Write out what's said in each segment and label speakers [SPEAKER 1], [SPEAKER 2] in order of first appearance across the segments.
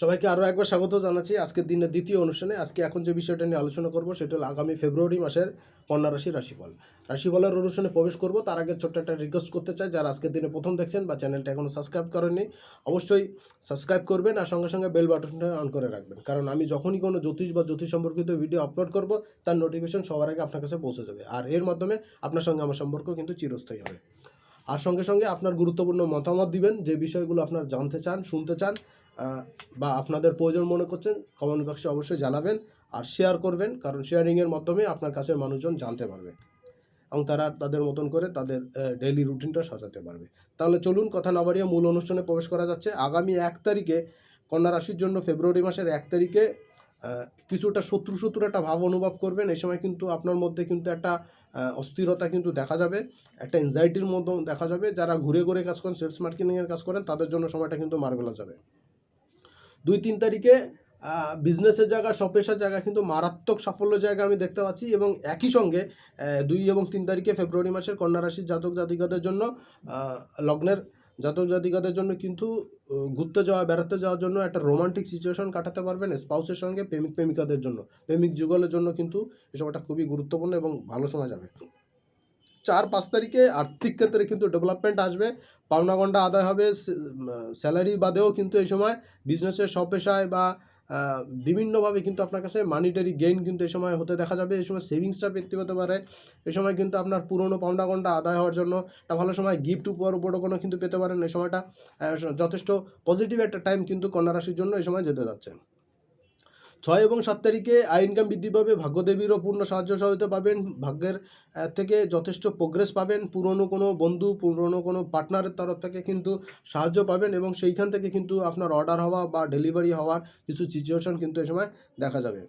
[SPEAKER 1] সবাইকে আরও একবার স্বাগত জানাচ্ছি আজকের দিনের দ্বিতীয় অনুষ্ঠানে। আজকে এখন যে বিষয়টা নিয়ে আলোচনা করব, সেটা হলো আগামী ফেব্রুয়ারি মাসের কন্যা রাশি রাশিফল। রাশিফলের অনুষ্ঠানে প্রবেশ করব, তার আগে ছোট্ট একটা রিকোয়েস্ট করতে চাই, যারা আজকের দিনে প্রথম দেখছেন বা চ্যানেলটা এখনও সাবস্ক্রাইব করেননি, অবশ্যই সাবস্ক্রাইব করবেন আর সঙ্গে সঙ্গে বেল বাটনটা অন করে রাখবেন। কারণ আমি যখনই কোনো জ্যোতিষ বা জ্যোতিষ সম্পর্কিত ভিডিও আপলোড করব, তার নোটিফিকেশন সবার আগে আপনার কাছে পৌঁছে যাবে। আর এর মাধ্যমে আপনার সঙ্গে আমার সম্পর্ক কিন্তু চিরস্থায়ী হবে। আর সঙ্গে সঙ্গে আপনার গুরুত্বপূর্ণ মতামত দিবেন, যে বিষয়গুলো আপনার জানতে চান, শুনতে চান বা আপনাদের প্রয়োজন মনে করছেন কমেন্ট বক্সে অবশ্যই জানাবেন আর শেয়ার করবেন, কারণ শেয়ারিংয়ের মাধ্যমে আপনার কাছের মানুষজন জানতে পারবে এবং তারা তাদের মতন করে তাদের ডেইলি রুটিনটা সাজাতে পারবে। তাহলে চলুন, কথা না বাড়িয়ে মূল অনুষ্ঠানে প্রবেশ করা যাচ্ছে। আগামী এক তারিখে, কন্যা রাশির জন্য ফেব্রুয়ারি মাসের এক তারিখে কিছুটা শত্রু শত্রু একটা ভাব অনুভব করবেন। এই সময় কিন্তু আপনার মধ্যে কিন্তু একটা অস্থিরতা কিন্তু দেখা যাবে, একটা এনজাইটির মতো দেখা যাবে। যারা ঘুরে ঘুরে কাজ করেন সেলস মার্কেটিংয়ের কাজ করেন, তাদের জন্য সময়টা কিন্তু মার্বেলা যাবে। দুই তিন তারিখে বিজনেসের জায়গা সপেশার জায়গা কিন্তু মারাত্মক সাফল্য জায়গা আমি দেখতে পাচ্ছি এবং একই সঙ্গে দুই এবং তিন তারিখে ফেব্রুয়ারি মাসের কন্যা রাশির জাতক জাতিকাদের জন্য লগ্নের জাতক জাতিকাদের জন্য কিন্তু ঘুরতে যাওয়া, বেড়াতে যাওয়ার জন্য একটা রোমান্টিক সিচুয়েশন কাটাতে পারবেন স্পাউসের সঙ্গে প্রেমিক প্রেমিকাদের জন্য। প্রেমিক যুগলের জন্য কিন্তু এই সময়টা খুবই গুরুত্বপূর্ণ এবং ভালো সময় যাবে। চার পাঁচ তারিখে আর্থিক ক্ষেত্রে কিন্তু ডেভেলপমেন্ট আসবে। পাওনা পাওনাগণ্ডা আদায় হবে স্যালারি বাদেও কিন্তু এই সময় বিজনেসের সপেশায় বা বিভিন্নভাবে কিন্তু আপনার কাছে মানিটারি গেইন কিন্তু এই সময় হতে দেখা যাবে। এই সময় সেভিংসটা বৃদ্ধি পেতে পারে। এই সময় কিন্তু আপনার পুরনো পাওনাগণ্ডা আদায় হওয়ার জন্য একটা ভালো সময় গিফট উপর বড় কোনো কিন্তু পেতে পারেন। এই সময়টা যথেষ্ট পজিটিভ একটা টাইম কিন্তু কন্যা রাশির জন্য এই সময় যেতে যাচ্ছে। ছয় এবং সাত তারিখে আয় ইনকাম বৃদ্ধি পাবে, ভাগ্যদেবীরও পূর্ণ সাহায্য সহায়তা পাবেন, ভাগ্যের থেকে যথেষ্ট প্রোগ্রেস পাবেন, পুরনো কোনো বন্ধু, পুরনো কোনো পার্টনারের তরফ থেকে কিন্তু সাহায্য পাবেন এবং সেইখান থেকে কিন্তু আপনার অর্ডার হওয়া বা ডেলিভারি হওয়ার কিছু সিচুয়েশন কিন্তু এই সময় দেখা যাবে।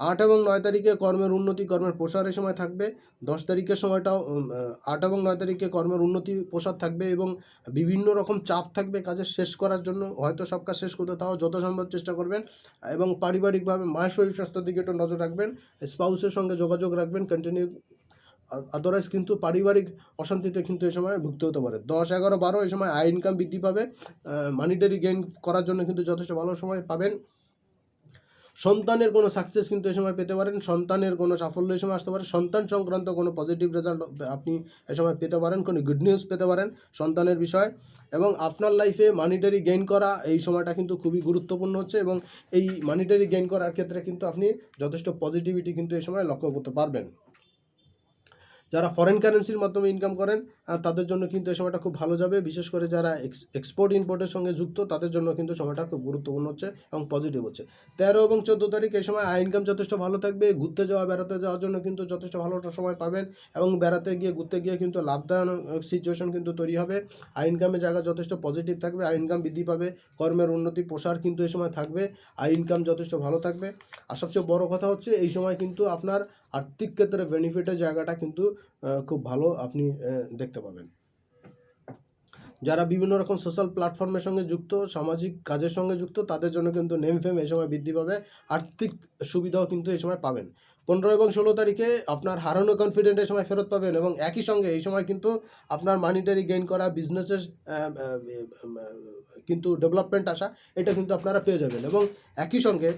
[SPEAKER 1] আট এবং নয় তারিখে কর্মের উন্নতি, কর্মের প্রসার এই সময় থাকবে। দশ তারিখের সময়টাও আট এবং নয় তারিখে কর্মের উন্নতি, প্রসার থাকবে এবং বিভিন্ন রকম চাপ থাকবে কাজের শেষ করার জন্য। হয়তো সব কাজ শেষ করতে তাও যত সম্ভব চেষ্টা করবেন এবং পারিবারিকভাবে মায়ের শরীর স্বাস্থ্যের দিকে একটু নজর রাখবেন, স্পাউসের সঙ্গে যোগাযোগ রাখবেন কন্টিনিউ আদারওয়াইজ কিন্তু পারিবারিক অশান্তিতে কিন্তু এই সময় ভুগতে হতে পারে। দশ, এগারো, বারো এই সময় আয় ইনকাম বৃদ্ধি পাবে মানিটারি গেইন করার জন্য কিন্তু যথেষ্ট ভালো সময় পাবেন। সন্তানের কোনো সাকসেস কিন্তু এই সময় পেতে পারেন, সন্তানের কোনো সাফল্য এই সময় আসতে পারে, সন্তান সংক্রান্ত কোনো পজিটিভ রেজাল্ট আপনি এই সময় পেতে পারেন, কোনো গুড নিউজ পেতে পারেন সন্তানের বিষয় এবং আপনার লাইফে মানিটারি গেইন করা এই সময়টা কিন্তু খুবই গুরুত্বপূর্ণ হচ্ছে এবং এই মানিটারি গেইন করার ক্ষেত্রে কিন্তু আপনি যথেষ্ট পজিটিভিটি কিন্তু এই সময় লক্ষ্য করতে পারবেন। যারা ফরেন কারেন্সির মাধ্যমে ইনকাম করেন তাদের জন্য কিন্তু এই সময়টা খুব ভালো যাবে। বিশেষ করে যারা এক্সপোর্ট ইম্পোর্টের সঙ্গে যুক্ত, তাদের জন্য কিন্তু সময়টা খুব গুরুত্বপূর্ণ হচ্ছে এবং পজিটিভ হচ্ছে। তেরো এবং চোদ্দ তারিখ এই সময় আয় ইনকাম যথেষ্ট ভালো থাকবে। ঘুরতে যাওয়া, বেড়াতে যাওয়ার জন্য কিন্তু যথেষ্ট ভালো একটা সময় পাবেন এবং বেড়াতে গিয়ে, ঘুরতে গিয়ে কিন্তু লাভদায়ক সিচুয়েশন কিন্তু তৈরি হবে। আয় ইনকামের জায়গা যথেষ্ট পজিটিভ থাকবে, আয় ইনকাম বৃদ্ধি পাবে, কর্মের উন্নতি, প্রসার কিন্তু এই সময় থাকবে, আয় ইনকাম যথেষ্ট ভালো থাকবে। আর সবচেয়ে বড় কথা হচ্ছে, এই সময় কিন্তু আপনার আর্থিক ক্ষেত্রে বেনিফিটের জায়গাটা কিন্তু খুব ভালো আপনি দেখতে পাবেন। যারা বিভিন্ন রকম সোশ্যাল প্ল্যাটফর্মের সঙ্গে যুক্ত, সামাজিক কাজের সঙ্গে যুক্ত, তাদের জন্য কিন্তু নেম ফেম এই সময় বৃদ্ধি পাবে। আর্থিক সুবিধাও কিন্তু এই সময় পাবেন। পনেরো এবং ষোলো তারিখে আপনার হারানো কনফিডেন্ট এই সময় ফেরত পাবেন এবং একই সঙ্গে এই সময় কিন্তু আপনার মানিটারি গেইন করা বিজনেসের কিন্তু ডেভেলপমেন্ট আসা, এটা কিন্তু আপনারা পেয়ে যাবেন। এবং একই সঙ্গে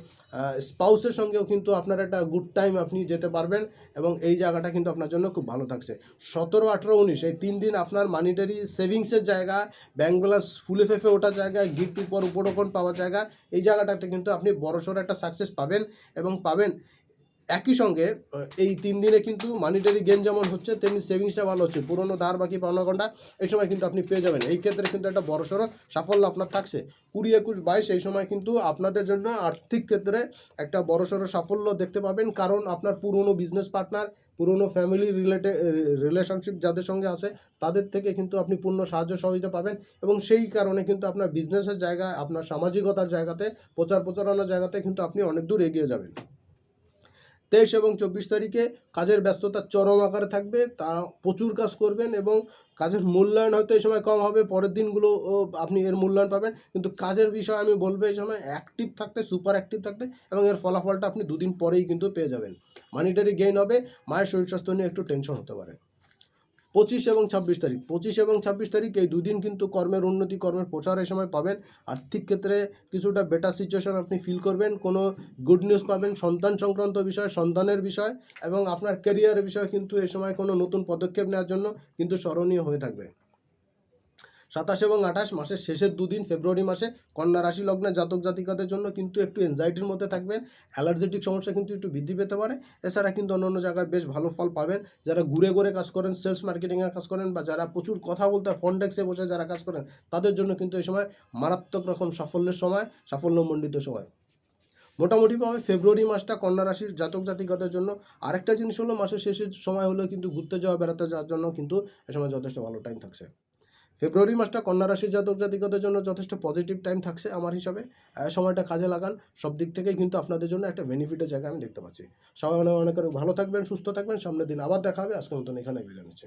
[SPEAKER 1] স্পাউসের সঙ্গেও কিন্তু আপনার একটা গুড টাইম আপনি যেতে পারবেন এবং এই জায়গাটা কিন্তু আপনার জন্য খুব ভালো থাকছে। সতেরো, আঠেরো, উনিশ, এই তিন দিন আপনার মানিটারি সেভিংসের জায়গা ব্যাংক ব্যালেন্স ফুলে ফেফে ওঠার জায়গা গিফট উপর উপরোপণ পাওয়ার জায়গা, এই জায়গাটাতে কিন্তু আপনি বড়সড় একটা সাকসেস পাবেন এবং পাবেন। একই সঙ্গে এই তিন দিনে কিন্তু মানিটারি গেন যেমন হচ্ছে, তেমনি সেভিংসটা ভালো হচ্ছে। পুরনো ধার বাকি পাওনা ঘণ্টা এই সময় কিন্তু আপনি পেয়ে যাবেন। এই ক্ষেত্রে কিন্তু একটা বড়সড় সাফল্য আপনার থাকছে। কুড়ি একুশ বাইশ এই সময় কিন্তু আপনাদের জন্য আর্থিক ক্ষেত্রে একটা বড়সড় সাফল্য দেখতে পাবেন। কারণ আপনার পুরনো বিজনেস পার্টনার পুরনো ফ্যামিলি রিলেটেড রিলেশনশিপ যাদের সঙ্গে আছে, তাদের থেকে কিন্তু আপনি পূর্ণ সাহায্য সহযোগিতা পাবেন এবং সেই কারণে কিন্তু আপনার বিজনেসের জায়গায়, আপনার সামাজিকতার জায়গাতে প্রচার প্রচারণার জায়গাতে কিন্তু আপনি অনেক দূর এগিয়ে যাবেন। তেইশ এবং চব্বিশ তারিখে কাজের ব্যস্ততা চরম আকারে থাকবে তা প্রচুর কাজ করবেন এবং কাজের মূল্যায়ন হয়তো এই সময় কম হবে, পরের দিনগুলো আপনি এর মূল্যায়ন পাবেন। কিন্তু কাজের বিষয় আমি বলব এই সময় অ্যাক্টিভ থাকতে সুপার অ্যাক্টিভ থাকতে এবং এর ফলাফলটা আপনি দুদিন পরেই কিন্তু পেয়ে যাবেন। মানিটারি গেইন হবে, মায়ের শরীর স্বাস্থ্য নিয়ে একটু টেনশন হতে পারে। পঁচিশ এবং ছাব্বিশ তারিখ। পঁচিশ এবং ছাব্বিশ তারিখ এই দুদিন কিন্তু কর্মের উন্নতি, কর্মের প্রচার এই সময় পাবেন। আর্থিক ক্ষেত্রে কিছুটা বেটার সিচুয়েশন আপনি ফিল করবেন। কোনো গুড নিউজ পাবেন সন্তান সংক্রান্ত বিষয়, সন্তানের বিষয় এবং আপনার ক্যারিয়ারের বিষয় কিন্তু এ সময় কোনো নতুন পদক্ষেপ নেওয়ার জন্য কিন্তু স্মরণীয় হয়ে থাকবে। সাতাশ এবং আঠাশ মাসের শেষের দুদিন ফেব্রুয়ারি মাসে কন্যা রাশি লগ্নে জাতক জাতিকাদের জন্য কিন্তু একটু এনজাইটির মধ্যে থাকবেন। অ্যালার্জেটিক সমস্যা কিন্তু একটু বৃদ্ধি পেতে পারে। এছাড়া কিন্তু অন্য অন্য জায়গায় বেশ ভালো ফল পাবেন। যারা ঘুরে ঘুরে কাজ করেন সেলস মার্কেটিংয়ের কাজ করেন বা যারা প্রচুর কথা বলতে ফোন ডেস্কে বসে যারা কাজ করেন, তাদের জন্য কিন্তু এই সময় মারাত্মক রকম সাফল্যের সময়, সাফল্যমণ্ডিত সময়। মোটামুটিভাবে ফেব্রুয়ারি মাসটা কন্যা রাশির জাতক জাতিকাদের জন্য আরেকটা জিনিস হলো, মাসের শেষের সময় হলেও কিন্তু ঘুরতে যাওয়া, বেড়াতে যাওয়ার জন্য কিন্তু এ সময় যথেষ্ট ভালো টাইম থাকছে। ফেব্রুয়ারি মাসটা কন্যা রাশির জাতক জাতিকাদের জন্য যথেষ্ট পজিটিভ টাইম থাকছে আমার হিসাবে। সময়টা কাজে লাগান। সব দিক থেকেই কিন্তু আপনাদের জন্য একটা বেনিফিটের জায়গা আমি দেখতে পাচ্ছি। সবাই অনেক অনেক ভালো থাকবেন, সুস্থ থাকবেন। সামনের দিন আবার দেখা হবে। আজকের মতন এখানে বিদায় নিচ্ছি।